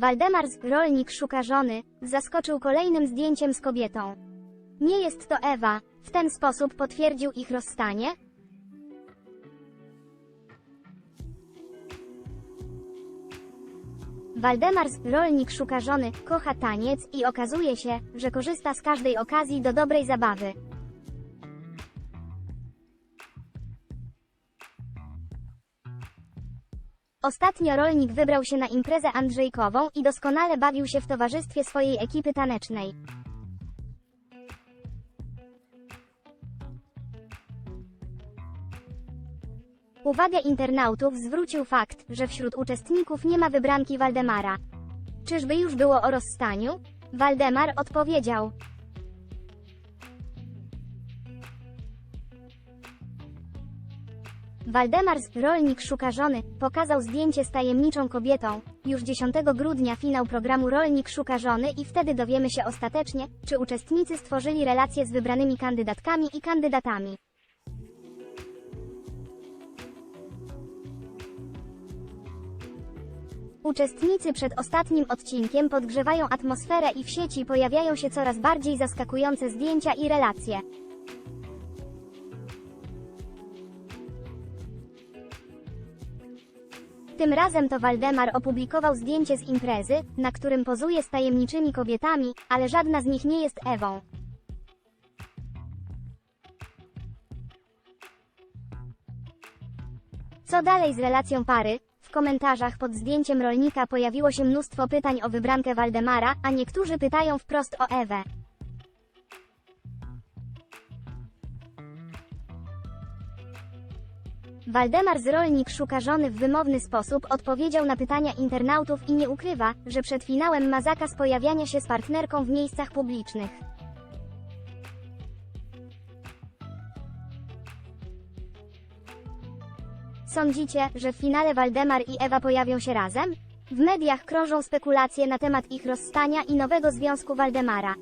Waldemar, rolnik szuka żony, zaskoczył kolejnym zdjęciem z kobietą. Nie jest to Ewa, w ten sposób potwierdził ich rozstanie? Waldemar, rolnik szuka żony, kocha taniec i okazuje się, że korzysta z każdej okazji do dobrej zabawy. Ostatnio rolnik wybrał się na imprezę Andrzejkową i doskonale bawił się w towarzystwie swojej ekipy tanecznej. Uwagę internautów zwrócił fakt, że wśród uczestników nie ma wybranki Waldemara. Czyżby już było o rozstaniu? Waldemar odpowiedział. Waldemar, rolnik szuka żony, pokazał zdjęcie z tajemniczą kobietą. Już 10 grudnia finał programu Rolnik szuka żony i wtedy dowiemy się ostatecznie, czy uczestnicy stworzyli relacje z wybranymi kandydatkami i kandydatami. Uczestnicy przed ostatnim odcinkiem podgrzewają atmosferę i w sieci pojawiają się coraz bardziej zaskakujące zdjęcia i relacje. Tym razem to Waldemar opublikował zdjęcie z imprezy, na którym pozuje z tajemniczymi kobietami, ale żadna z nich nie jest Ewą. Co dalej z relacją pary? W komentarzach pod zdjęciem rolnika pojawiło się mnóstwo pytań o wybrankę Waldemara, a niektórzy pytają wprost o Ewę. Waldemar z rolnik szuka żony w wymowny sposób odpowiedział na pytania internautów i nie ukrywa, że przed finałem ma zakaz pojawiania się z partnerką w miejscach publicznych. Sądzicie, że w finale Waldemar i Ewa pojawią się razem? W mediach krążą spekulacje na temat ich rozstania i nowego związku Waldemara.